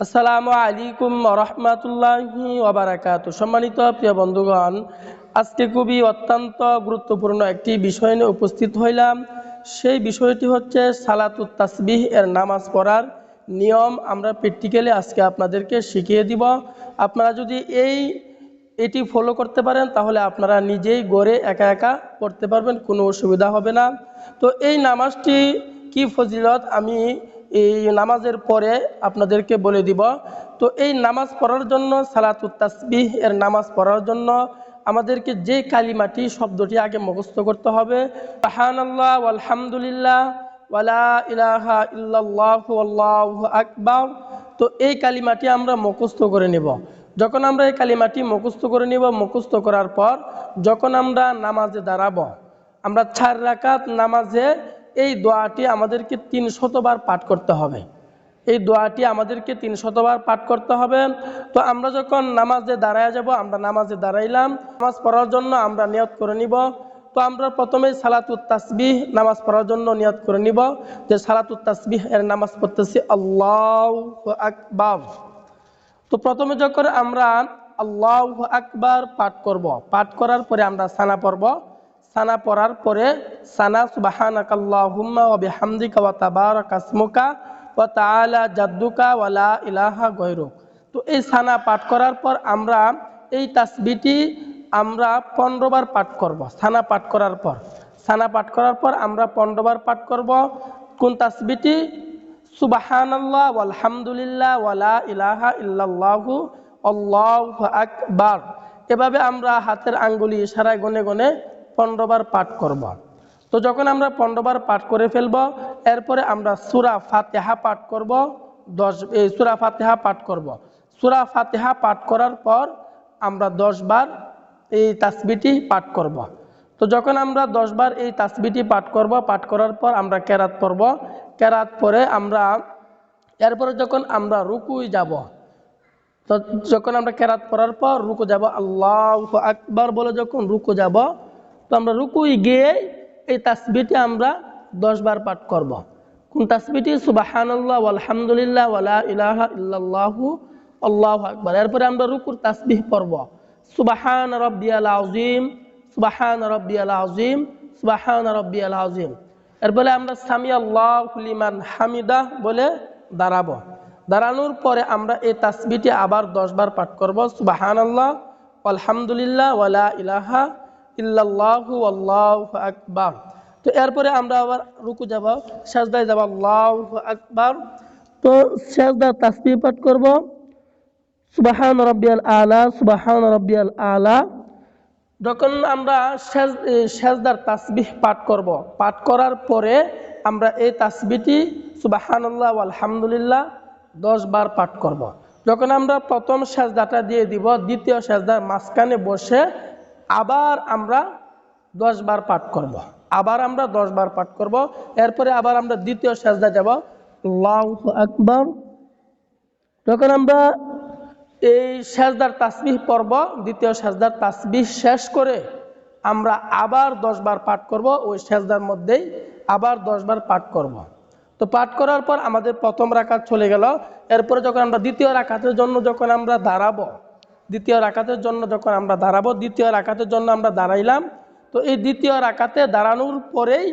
আসসালামু আলাইকুম রহমতুল্লাহি ওবারাকাত সম্মানিত প্রিয় বন্ধুগণ, আজকে খুবই অত্যন্ত গুরুত্বপূর্ণ একটি বিষয় নিয়ে উপস্থিত হইলাম। সেই বিষয়টি হচ্ছে সালাতুত তাসবিহ এর নামাজ পড়ার নিয়ম। আমরা প্র্যাকটিক্যালি আজকে আপনাদেরকে শিখিয়ে দিব। আপনারা যদি এই, এটি ফলো করতে পারেন, তাহলে আপনারা নিজেই গড়ে একা একা পড়তে পারবেন, কোনো অসুবিধা হবে না। তো এই নামাজটি কি ফজিলত আমি এই নামাজের পরে আপনাদেরকে বলে দিব, তো এই নামাজ পড়ার জন্য, সালাতুত তাসবিহ এর নামাজ পড়ার জন্য আমাদেরকে যে কালিমাটি, শব্দটি আগে মুখস্থ করতে হবে। আল্লাহ আলহামদুলিল্লাহ ওয়ালা ইলাহা ইল্লাল্লাহু আল্লাহু তো এই কালিমাটি আমরা মুখস্থ করে নেব। যখন আমরা এই কালিমাটি মুখস্থ করে নিব, মুখস্থ করার পর যখন আমরা নামাজে দাঁড়াবো, আমরা চার রাকাত নামাজে এই দোয়াটি আমাদেরকে তিন শতবার পাঠ করতে হবে। এই দোয়াটি আমাদেরকে তিন শতবার পাঠ করতে হবে। তো আমরা যখন নামাজে দাঁড়ায় যাব, আমরা নামাজে দাঁড়াইলাম। নামাজ পড়ার জন্য আমরা নিয়ত করে নিব। তো আমরা প্রথমেই সালাতুত তাসবিহ নামাজ পড়ার জন্য নিয়ত করে নিব যে সালাতুত তাসবিহ এর নামাজ পড়তেছি আল্লাহ আকবার। তো প্রথমে যখন আমরা আল্লাহ আকবার পাঠ করব, পাঠ করার পরে আমরা সানা পড়ব। সানা পড়ার পরে, সানা সুবাহানাক আল্লাহুম্মা ওয়া বিহামদিকা ওয়া তাবারাক আসমুকা ওয়া তাআলা জাদ্দুকা ওয়া লা ইলাহা তো এই সানা পাঠ করার পর আমরা এই তাসবিটি আমরা পনেরো বার পাঠ করব, সানা পাঠ করার পর। সানা পাঠ করার পর আমরা পনেরো বার পাঠ করব। কোন তাসবিটি সুবাহানাল্লাহ আলহামদুলিল্লাহ ওয়ালা ইলাহা ইল্লাল্লাহু, আল্লাহু আকবার। এভাবে আমরা হাতের আঙ্গুলি ইশারায় গনে গনে পনেরো বার পাঠ করব। তো যখন আমরা পনেরো বার পাঠ করে ফেলব, এরপরে আমরা সুরা ফাতেহা পাঠ করব, দশ, এই সুরা ফাতেহা পাঠ করব। সুরা ফাতেহা পাঠ করার পর আমরা দশ বার এই তাসবিটি পাঠ করব। তো যখন আমরা দশ বার এই তাসবিটি পাঠ করব, পাঠ করার পর আমরা কেরাত পড়ব কেরাত পরে আমরা, এরপরে যখন আমরা রুকুই যাব, তো যখন আমরা কেরাত পড়ার পর রুকু যাব, আল্লাহ আকবার বলে যখন রুকু যাব তো আমরা রুকুই গিয়ে এই তাসবিটি আমরা দশ বার পাঠ করব। কোন তাসবিটি সুবাহান্লাহ আলহামদুলিল্লাহ ওয়ালা ইলাহা আল্লাহ আকবার। এরপরে আমরা রুকুর তাসবিহ পড়ব। সুবাহান রব্বিয়াল আজিম সুবাহান রব্বিয়াল আজিম সুবাহান রব্বিয়াল আজিম এরপরে আমরা সামি আল্লাহ লিমান হামিদা বলে দাঁড়াবো। দাঁড়ানোর পরে আমরা এই তাসবিটি আবার দশ বার পাঠ করব। সুবাহান আল্লাহ আলহামদুলিল্লাহ ওয়ালা ইলাহা ইল্লাল্লাহু আল্লাহ আকবার। তো এরপরে আমরা আবার রুকু যাব, সাজদায় যাব, আল্লাহ আকবার। তো সাজদা তাসবি পাঠ করব। সুবাহান রব্বিয়াল আলা, সুবাহান রব্বিয়াল আলা। যখন আমরা সেজদার তাসবিহ পাঠ করব, পাঠ করার পরে আমরা এই তাসবিটি সুবাহান্লাহ আলহামদুলিল্লাহ দশ বার পাঠ করব। যখন আমরা প্রথম সেজদাটা দিয়ে দিব, দ্বিতীয় সেজদার মাঝখানে বসে আবার আমরা দশ বার পাঠ করব। আবার আমরা দশ বার পাঠ করব। এরপরে আবার আমরা দ্বিতীয় সেজদা যাব আল্লাহ আকবর তখন আমরা এই সেজদার তাসবিহ পর্ব দ্বিতীয় সেজদার তাসবিহ শেষ করে আমরা আবার দশবার পাঠ করব ওই সেজদার মধ্যেই আবার দশবার পাঠ করব। তো পাঠ করার পর আমাদের প্রথম রাকাত চলে গেল এরপরে যখন আমরা দ্বিতীয় রাকাতের জন্য যখন আমরা দাঁড়াবো দ্বিতীয় রাকাতের জন্য যখন আমরা দাঁড়াবো, দ্বিতীয় রাকাতের জন্য আমরা দাঁড়াইলাম, তো এই দ্বিতীয় রাকাতে দাঁড়ানোর পরেই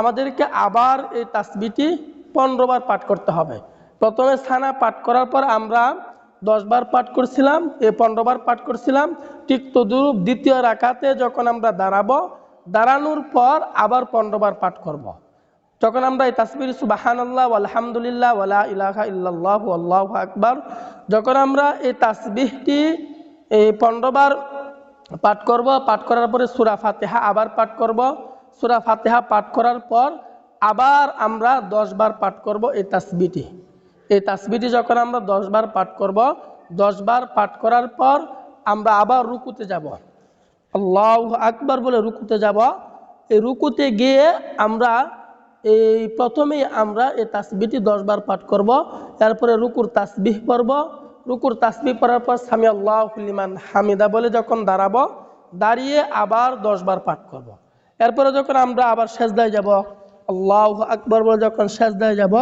আমাদেরকে আবার এই তাসবিটি পনেরো বার পাঠ করতে হবে প্রথমে স্থানা পাঠ করার পর আমরা দশ বার পাঠ করছিলাম এ পনেরো বার পাঠ করছিলাম ঠিক তদুরূপ দ্বিতীয় রাখাতে যখন আমরা দাঁড়াবো, দাঁড়ানোর পর আবার পনেরো বার পাঠ করব। যখন আমরা এই তাসবির সুবাহান আল্লাহ আলহামদুলিল্লাহ ওয়ালা ইলাহা ইল্লাল্লাহ আল্লাহ আকবার, যখন আমরা এই তাসবিহটি এই পনেরোবার পাঠ করব, পাঠ করার পরে সুরা ফাতেহা আবার পাঠ করব, সুরা ফাতেহা পাঠ করার পর আবার আমরা দশ বার পাঠ করব এই তাসবিটি এই তাসবিটি যখন আমরা দশ বার পাঠ করব, দশ বার পাঠ করার পর আমরা আবার রুকুতে যাব। আল্লাহ আকবার বলে রুকুতে যাব। এই রুকুতে গিয়ে আমরা এই প্রথমেই আমরা এই তাসবিটি দশ বার পাঠ করব তারপরে রুকুর তাসবিহ পড়ব রুকুর তাসবিহ পড়ার পর স্বামী আল্লাহ লিমান হামিদা বলে যখন দাঁড়াবো, দাঁড়িয়ে আবার দশ বার পাঠ করব। এরপরে যখন আমরা আবার সেজদায় যাব, আল্লাহ আকবর বলে যখন সেজদায় যাব,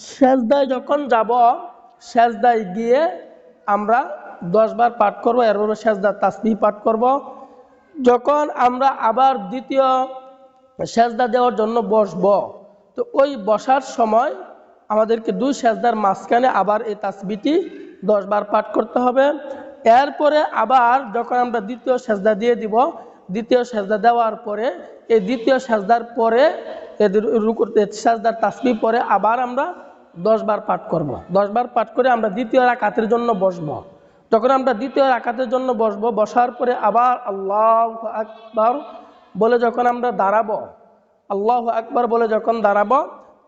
সেজদায় যখন যাব, সেজদায় গিয়ে আমরা দশবার পাঠ করব, এরপরে সেজদার তাসবিহ পাঠ করব যখন আমরা আবার দ্বিতীয় সেজদা দেওয়ার জন্য বসব। তো ওই বসার সময় আমাদেরকে দুই সেজদার মাঝখানে আবার এই তাসবিটি দশবার পাঠ করতে হবে। এরপরে আবার যখন আমরা দ্বিতীয় সেজদা দিয়ে দিব, দ্বিতীয় সেজদা দেওয়ার পরে, এই দ্বিতীয় সেজদার পরে সেজদার তাসবি পরে আবার আমরা দশবার পাঠ করব। দশবার পাঠ করে আমরা দ্বিতীয় রাকাতের জন্য বসবো। যখন আমরা দ্বিতীয় রাকাতের জন্য বসবো, বসার পরে আবার আল্লাহ আকবার বলে যখন আমরা দাঁড়াবো, আল্লাহ আকবার বলে যখন দাঁড়াবো,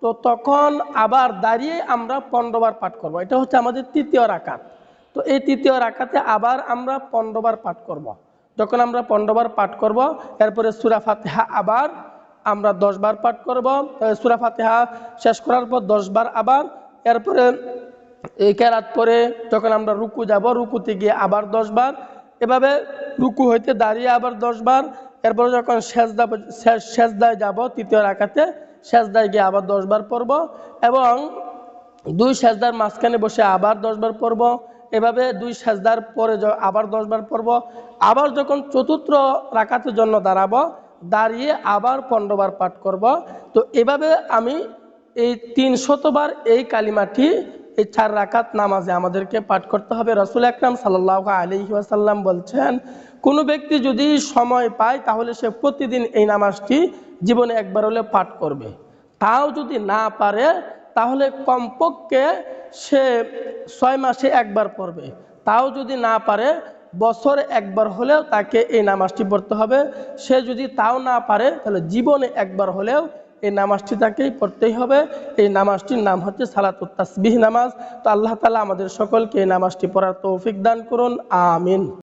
তো তখন আবার দাঁড়িয়ে আমরা পনেরোবার পাঠ করব। এটা হচ্ছে আমাদের তৃতীয় রাকাত তো এই তৃতীয় রাকাতে আবার আমরা পনেরোবার পাঠ করব। যখন আমরা পনেরোবার পাঠ করব, এরপরে সুরা ফাতেহা আবার আমরা দশবার পাঠ করব সুরা ফাতেহা শেষ করার পর দশবার আবার, এরপরে এই কেরাত পরে যখন আমরা রুকু যাব, রুকুতে গিয়ে আবার দশবার এভাবে রুকু হইতে দাঁড়িয়ে আবার দশবার এরপরে যখন সেজদা সেজদায় যাব, তৃতীয় রাখাতে সেজদায় গিয়ে আবার দশবার পড়ব এবং দুই সেজদার মাঝখানে বসে আবার দশবার পড়ব। এভাবে দুই সেজদার পরে আবার দশবার পড়ব। আবার যখন চতুর্থ রাখাতের জন্য দাঁড়াবো, দাঁড়িয়ে আবার পনেরোবার পাঠ করব। তো এভাবে আমি এই তিন শতবার এই কালিমাটি এই চার রাকাত নামাজে আমাদেরকে পাঠ করতে হবে। রসুল আকরাম সাল্লাহ আলহি আসাল্লাম বলছেন কোনো ব্যক্তি যদি সময় পায়, তাহলে সে প্রতিদিন এই নামাজটি জীবনে একবার হলে পাঠ করবে। তাও যদি না পারে, তাহলে কমপক্ষে সে ছয় মাসে একবার পড়বে। তাও যদি না পারে, বছরে একবার হলেও তাকে এই নামাজটি পড়তে হবে। সে যদি তাও না পারে, তাহলে জীবনে একবার হলেও এই নামাজটি তাকেই পড়তেই হবে। এই নামাজটির নাম হচ্ছে সালাতুত নামাজ। তো আল্লাহ তালা আমাদের সকলকে এই নামাজটি পড়ার তৌফিক দান করুন। আমিন।